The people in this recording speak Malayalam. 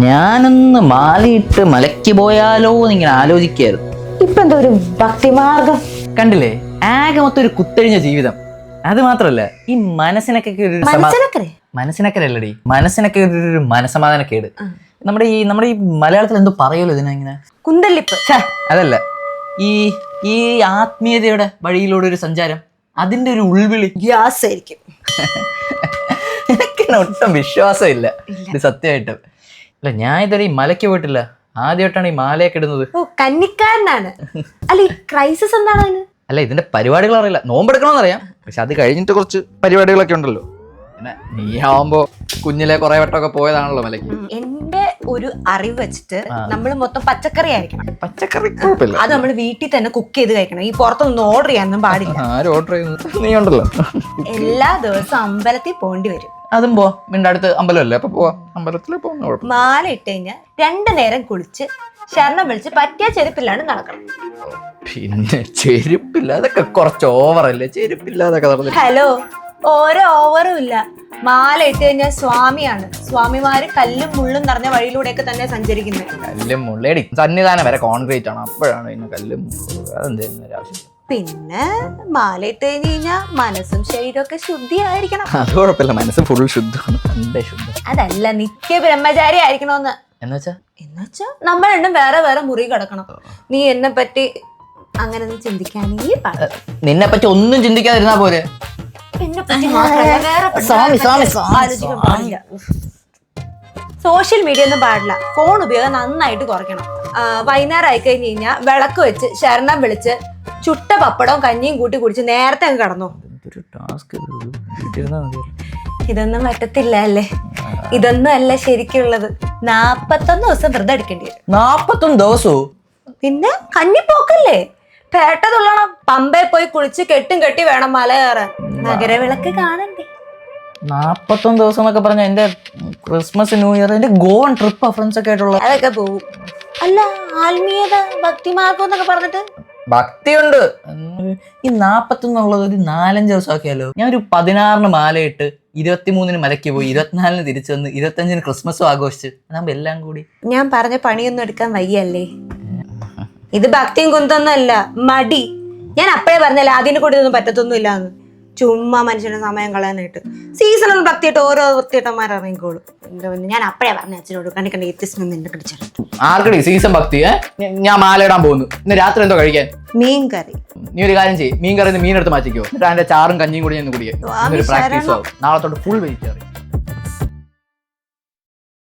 ഞാനൊന്ന് മാലയിട്ട് മലയ്ക്ക് പോയാലോ എന്നിങ്ങനെ ആലോചിക്കായിരുന്നു ഇപ്പൊ എന്തോ ഒരു ഭക്തിമാർഗം? കണ്ടില്ലേ? ആകെ മൊത്തം ഒരു കുത്തഴിഞ്ഞ ജീവിതം. അത് മാത്രല്ല ഈ മനസ്സിനൊക്കെ ഒരു സമാ- മനസ്സിലൊക്കെ മനസ്സിനൊക്കെ അല്ലടി. മനസ്സിനൊക്കെ ഒരു ഒരു മനസമാധാനക്കേട് നമ്മുടെ ഈ നമ്മുടെ ഈ മലയാളത്തിൽ എന്തോ പറയുമല്ലോ ഇതിനെ കുന്തല്ലിപ്പ് ഛേ, അതല്ല. ഈ ഈ ആത്മീയതയുടെ വഴിയിലൂടെ ഒരു സഞ്ചാരം അതിന്റെ ഒരു ഉൾവിളി. ഗ്യാസ് ആയിരിക്കും ഒട്ടും വിശ്വാസമില്ല ഇത് സത്യമായിട്ടും. അല്ല ഞാൻ ഇതുവരെ ഈ മലയ്ക്ക് പോയിട്ടില്ല. ആദ്യമായിട്ടാണ് ഈ മാലയൊക്കെ ഇടുന്നത്. ഓ കന്നിക്കാരനാണ്. അല്ല ഈ ക്രൈസിസ് എന്താണ് അതിന് അല്ല ഇതിന്റെ പരിപാടികൾ അറിയില്ല. നോമ്പെടുക്കണമെന്ന് അറിയാം. പക്ഷെ അത് കഴിഞ്ഞിട്ട് കുറച്ച് പരിപാടികളൊക്കെ ഉണ്ടല്ലോ. പിന്നെ നീ ആവുമ്പോ കുഞ്ഞിലെ കുറെ വട്ടമൊക്കെ പോയതാണല്ലോ മലയ്ക്ക്. എന്റെ ഒരു അറിവ് വെച്ചിട്ട് നമ്മൾ മൊത്തം പച്ചക്കറി ആയിരിക്കണം പച്ചക്കറി കുഴപ്പമില്ല. അത് നമ്മൾ വീട്ടിൽ തന്നെ കുക്ക് ചെയ്ത് കഴിക്കണം. ഈ പുറത്തൊന്നും ഓർഡർ ചെയ്യാനൊന്നും പാടില്ല. ആരും ഓർഡർ ചെയ്യുന്നത് നീ ഉണ്ടല്ലോ എല്ലാ ദിവസവും അമ്പലത്തിൽ പോണ്ടി വരും. അതും പോ. നിന്റെ അടുത്ത് അമ്പലമല്ലേ? അപ്പൊ പോവാ. അമ്പലത്തിൽ പോകുന്ന മാല ഇട്ട് കഴിഞ്ഞാൽ രണ്ടു നേരം കുളിച്ച് ശരണം വിളിച്ച് പറ്റിയ ചെരുപ്പില്ലാണ്ട് നടക്കണം. പിന്നെ ചെരുപ്പില്ല അതൊക്കെ കുറച്ച് ഓവറല്ലേ ചെരുപ്പില്ലാതൊക്കെ നടന്നിട്ട്. ഹലോ. ഓരോ ഓവറും ഇല്ല. മാല ഇട്ട് കഴിഞ്ഞാൽ സ്വാമിയാണ്. സ്വാമിമാര് കല്ലും മുള്ളും നിറഞ്ഞ വഴിയിലൂടെയൊക്കെ തന്നെ സഞ്ചരിക്കുന്നത് കല്ലും മുള്ളേടി സന്നിധാനം വരെ കോൺക്രീറ്റ് ആണ്. അപ്പോഴാണ് പിന്നെ കല്ലും ആവശ്യം പിന്നെ മാല ഇട്ട് കഴിഞ്ഞ് കഴിഞ്ഞാൽ മനസ്സും ശരീരവും ഒക്കെ ശുദ്ധിയായിരിക്കണം. അത് കുഴപ്പമില്ല. മനസ്സ് ഫുൾ ശുദ്ധമാണ്. പണ്ടേ ശുദ്ധം. അതല്ല നിത്യ ബ്രഹ്മചാരി ആയിരിക്കണമെന്ന് എന്നുവെച്ചാ എന്നുവെച്ചാ നമ്മൾ രണ്ടും വേറെ വേറെ മുറി കിടക്കണം. നീ എന്നെ പറ്റി അങ്ങനെ ഒന്നും ചിന്തിക്കാനേ നിന്നെ പറ്റി ഒന്നും ചിന്തിക്കാതിരുന്നാ പോരെ? സ്വാമി, സ്വാമി, സ്വാമി, സോഷ്യൽ മീഡിയ ഒന്നും പാടില്ല. ഫോൺ ഉപയോഗം നന്നായിട്ട് കുറയ്ക്കണം. വൈകുന്നേരം ആയി കഴിഞ്ഞ് കഴിഞ്ഞാൽ വിളക്ക് വെച്ച് ശരണം വിളിച്ച് ചുട്ട പപ്പടവും കഞ്ഞിയും കൂട്ടി കുടിച്ച് നേരത്തെ അങ്ങ് കടന്നു. ഇതൊന്നും പറ്റത്തില്ല അല്ലേ? ഇതൊന്നും അല്ല ശരിക്കുള്ളത്. നാപ്പത്തൊന്ന് ദിവസം വ്രതം എടുക്കേണ്ടി വരും. നാപ്പത്തൊന്ന് ദിവസവും പിന്നെ കഞ്ഞിപ്പോക്കല്ലേ? പേട്ട തുള്ളണം. പമ്പയിൽ പോയി കുളിച്ച് കെട്ടും കെട്ടി വേണം മല കയറാൻ നഗരവിളക്ക് കാണണ്ടേ? നാപ്പത്തൊന്ന് ദിവസം എന്നൊക്കെ പറഞ്ഞ എന്റെ ക്രിസ്മസ് ന്യൂ ഇയർ എന്റെ ഗോവൻ ട്രിപ്പ് ഫ്രണ്ട്സ് ഒക്കെ ആയിട്ടുള്ള അതൊക്കെ പോകും അല്ല ആത്മീയത ഭക്തിമാർഗം എന്നൊക്കെ പറഞ്ഞിട്ട്? ഭക്തിയുണ്ട്. ഈ നാപ്പത്തൊന്നുള്ളത് ഒരു നാലഞ്ച് ദിവസം ആക്കിയാലോ ഞാൻ ഒരു പതിനാറിന് മാലയിട്ട് ഇരുപത്തിമൂന്നിന് മലയ്ക്ക് പോയി ഇരുപത്തിനാലിന് തിരിച്ചു വന്ന് ഇരുപത്തഞ്ചിന് ക്രിസ്മസും ആഘോഷിച്ച്. അതാകുമ്പോ എല്ലാം കൂടി ഞാൻ പറഞ്ഞ പണിയൊന്നും എടുക്കാൻ വയ്യല്ലേ? ഇത് ഭക്തിയും കുന്തൊന്നല്ല മടി. ഞാൻ അപ്പോഴേ പറഞ്ഞല്ലേ അതിന് കൂടി ഒന്നും പറ്റത്തൊന്നും ഇല്ലാന്ന് ചുമ്മാ മനുഷ്യന്റെ സമയം കളയാനായിട്ട് സീസണൽ വൃത്തിയിട്ട് ഓരോ വൃത്തിയിട്ടന്മാർ ഇറങ്ങിക്കോളും. എന്റെ ഞാൻ അപ്പഴേ പറഞ്ഞ അച്ഛനോട്. കണ്ടി കണ്ടി എത്തിച്ചു നിന്നെ പിടിച്ചു ആർക്കടി സീസൺ ഭക്തി ഏ? ഞ- ഞാൻ മാല ഇടാൻ പോകുന്നു. ഇന്ന് രാത്രി എന്തോ കഴിക്കാൻ? മീൻ കറി. നീ ഒരു കാര്യം ചെയ്യും. മീൻ കറി മീൻ എടുത്ത് മാറ്റിക്കോ. എന്നിട്ട് അതിന്റെ ചാറും കഞ്ഞിയും കൂടി ഞാൻ കുടിക്കും. സ്വാമി പ്രാക്ടീസ്. ആവും. നാളെ തൊട്ട് ഫുൾ വെജിറ്റേറിയൻ